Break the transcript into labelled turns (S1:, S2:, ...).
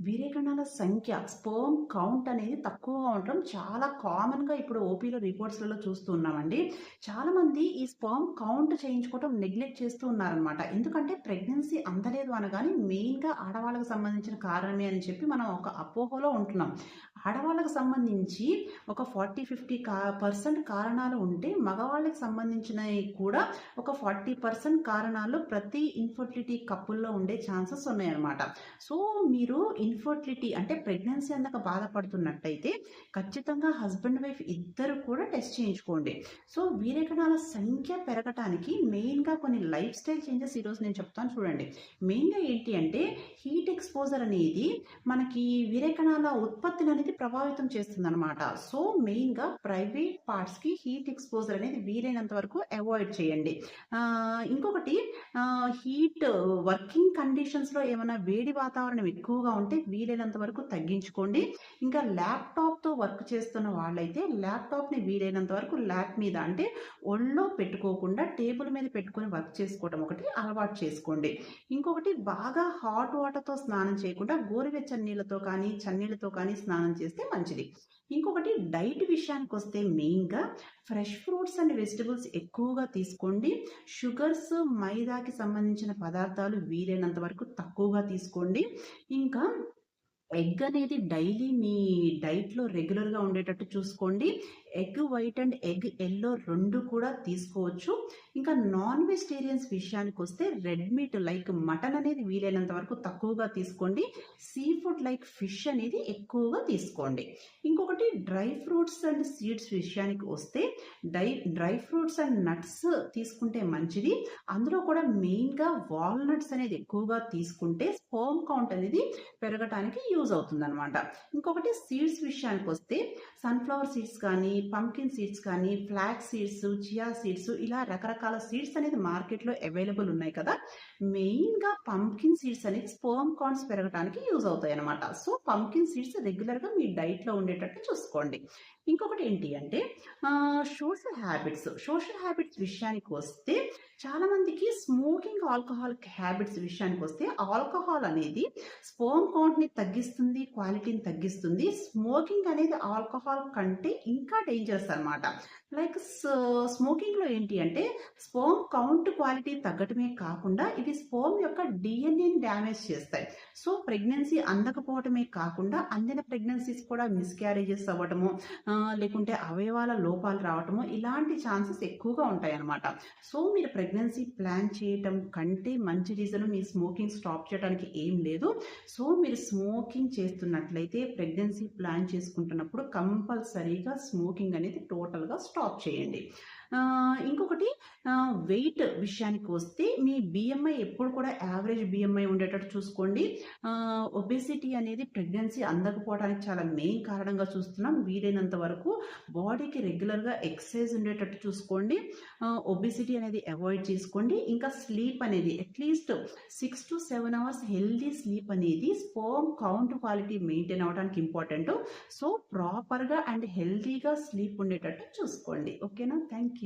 S1: వీర్యకణాల సంఖ్య sperm count అనేది తక్కువగా ఉండడం చాలా కామన్గా ఇప్పుడు ఓపీలో రిపోర్ట్స్లలో చూస్తూ ఉన్నామండి. చాలామంది ఈ స్పోమ్ కౌంట్ చేయించుకోవటం నెగ్లెక్ట్ చేస్తూ ఉన్నారనమాట ఎందుకంటే ప్రెగ్నెన్సీ అందలేదు అనగానే మెయిన్గా ఆడవాళ్ళకు సంబంధించిన కారణమే అని చెప్పి మనం ఒక అపోహలో ఉంటున్నాం. ఆడవాళ్ళకి సంబంధించి ఒక ఫార్టీ ఫిఫ్టీ కా పర్సెంట్ కారణాలు ఉంటే మగవాళ్ళకి సంబంధించినవి కూడా ఒక ఫార్టీ పర్సెంట్ కారణాలు ప్రతి ఇన్ఫర్టిలిటీ కప్పుల్లో ఉండే ఛాన్సెస్ ఉన్నాయన్నమాట. సో మీరు ఇన్ఫర్టిలిటీ అంటే ప్రెగ్నెన్సీ అందక బాధపడుతున్నట్టయితే ఖచ్చితంగా హస్బెండ్ వైఫ్ ఇద్దరు కూడా టెస్ట్ చేయించుకోండి. సో వీర్యకణాల సంఖ్య పెరగటానికి మెయిన్గా కొన్ని లైఫ్ స్టైల్ చేంజెస్ ఈరోజు నేను చెప్తాను చూడండి. మెయిన్గా ఏంటి అంటే హీట్ ఎక్స్పోజర్ అనేది మనకి వీర్యకణాల ఉత్పత్తిని అనేది ప్రభావితం చేస్తుంది అనమాట సో మెయిన్గా ప్రైవేట్ పార్ట్స్కి హీట్ ఎక్స్పోజర్ అనేది వీలైనంత వరకు అవాయిడ్ చేయండి. ఇంకొకటి హీట్ వర్కింగ్ కండిషన్స్లో ఏమైనా వేడి వాతావరణం ఎక్కువగా ఉంటే వీలైనంత వరకు తగ్గించుకోండి. ఇంకా ల్యాప్టాప్తో వర్క్ చేస్తున్న వాళ్ళైతే ల్యాప్టాప్ని వీలైనంత వరకు ల్యాప్ మీద అంటే ఒళ్ళో పెట్టుకోకుండా టేబుల్ మీద పెట్టుకొని వర్క్ చేసుకోవడం ఒకటి అలవాటు చేసుకోండి. ఇంకొకటి బాగా హాట్ వాటర్తో స్నానం చేయకుండా గోరువెచ్చని నీళ్ళతో కానీ చన్నీళ్ళతో కానీ స్నానం చేస్తే మంచిది. ఇంకొకటి డైట్ విషయానికి వస్తే మెయిన్గా ఫ్రెష్ ఫ్రూట్స్ అండ్ వెజిటబుల్స్ ఎక్కువగా తీసుకోండి. షుగర్స్ మైదాకి సంబంధించిన పదార్థాలు వీలైనంత వరకు తక్కువగా తీసుకోండి. ఇంకా ఎగ్ అనేది డైలీ మీ డైట్లో రెగ్యులర్గా ఉండేటట్టు చూసుకోండి. Egg white and egg yellow రెండు కూడా తీసుకోవచ్చు. ఇంకా నాన్ వెజిటేరియన్స్ విషయానికి వస్తే రెడ్ మీట్ లైక్ మటన్ అనేది వీలైనంత వరకు తక్కువగా తీసుకోండి. సీ ఫుడ్ లైక్ ఫిష్ అనేది ఎక్కువగా తీసుకోండి. ఇంకొకటి డ్రై ఫ్రూట్స్ అండ్ సీడ్స్ విషయానికి వస్తే డై డ్రై ఫ్రూట్స్ అండ్ నట్స్ తీసుకుంటే మంచిది. అందులో కూడా మెయిన్గా వాల్నట్స్ అనేది ఎక్కువగా తీసుకుంటే స్పోమ్ కౌంట్ అనేది పెరగటానికి యూజ్ అవుతుంది అనమాట ఇంకొకటి సీడ్స్ విషయానికి వస్తే సన్ఫ్లవర్ సీడ్స్ కానీ పంకిన్ సీడ్స్ కానీ ఫ్లాక్ సీడ్స్ చియా సీడ్స్ ఇలా రకరకాల సీడ్స్ అనేది మార్కెట్లో అవైలబుల్ ఉన్నాయి కదా. మెయిన్గా పంకిన్ సీడ్స్ అనేది స్పోమ్ కార్న్స్ పెరగడానికి యూజ్ అవుతాయి అనమాట సో పంకిన్ సీడ్స్ రెగ్యులర్గా మీ డైట్లో ఉండేటట్టు చూసుకోండి. ఇంకొకటి ఏంటి అంటే సోషల్ హ్యాబిట్స్. సోషల్ హ్యాబిట్స్ విషయానికి వస్తే చాలా మందికి స్మోకింగ్ ఆల్కహాల్ హ్యాబిట్స్ విషయానికి వస్తే ఆల్కహాల్ అనేది స్పోమ్ కౌంట్ని తగ్గిస్తుంది క్వాలిటీని తగ్గిస్తుంది. స్మోకింగ్ అనేది ఆల్కహాల్ కంటే ఇంకా డేంజరస్ అనమాట లైక్ స్మోకింగ్లో ఏంటి అంటే స్పోమ్ కౌంట్ క్వాలిటీ తగ్గటమే కాకుండా ఇవి స్పోమ్ యొక్క డిఎన్ఏని డ్యామేజ్ చేస్తాయి. సో ప్రెగ్నెన్సీ అందకపోవటమే కాకుండా అందిన ప్రెగ్నెన్సీస్ కూడా మిస్క్యారేజెస్ అవ్వటము లేకుంటే అవయవాల లోపాలు రావటము ఇలాంటి ఛాన్సెస్ ఎక్కువగా ఉంటాయి అనమాట సో మీరు ప్రెగ్నెన్సీ ప్లాన్ చేయటం కంటే మంచి రీజన్ మీ స్మోకింగ్ స్టాప్ చేయడానికి ఏం లేదు. సో మీరు స్మోకింగ్ చేస్తున్నట్లయితే ప్రెగ్నెన్సీ ప్లాన్ చేసుకుంటున్నప్పుడు కంపల్సరీగా స్మోకింగ్ అనేది టోటల్గా స్టాప్ చేయండి. ఇంకొకటి వెయిట్ విషయానికి వస్తే మీ బిఎంఐ ఎప్పుడు కూడా యావరేజ్ బిఎంఐ ఉండేటట్టు చూసుకోండి. ఒబెసిటీ అనేది ప్రెగ్నెన్సీ అందకపోవడానికి చాలా మెయిన్ కారణంగా చూస్తున్నాం. వీలైనంత వరకు బాడీకి రెగ్యులర్గా ఎక్సర్సైజ్ ఉండేటట్టు చూసుకోండి. ఒబెసిటీ అనేది అవాయిడ్ చేసుకోండి. ఇంకా స్లీప్ అనేది at least six to seven hours healthy sleep అనేది స్పోమ్ కౌంట్ క్వాలిటీ మెయింటైన్ అవడానికి ఇంపార్టెంట్. సో ప్రాపర్గా అండ్ హెల్దీగా స్లీప్ ఉండేటట్టు చూసుకోండి. ఓకేనా? Thank you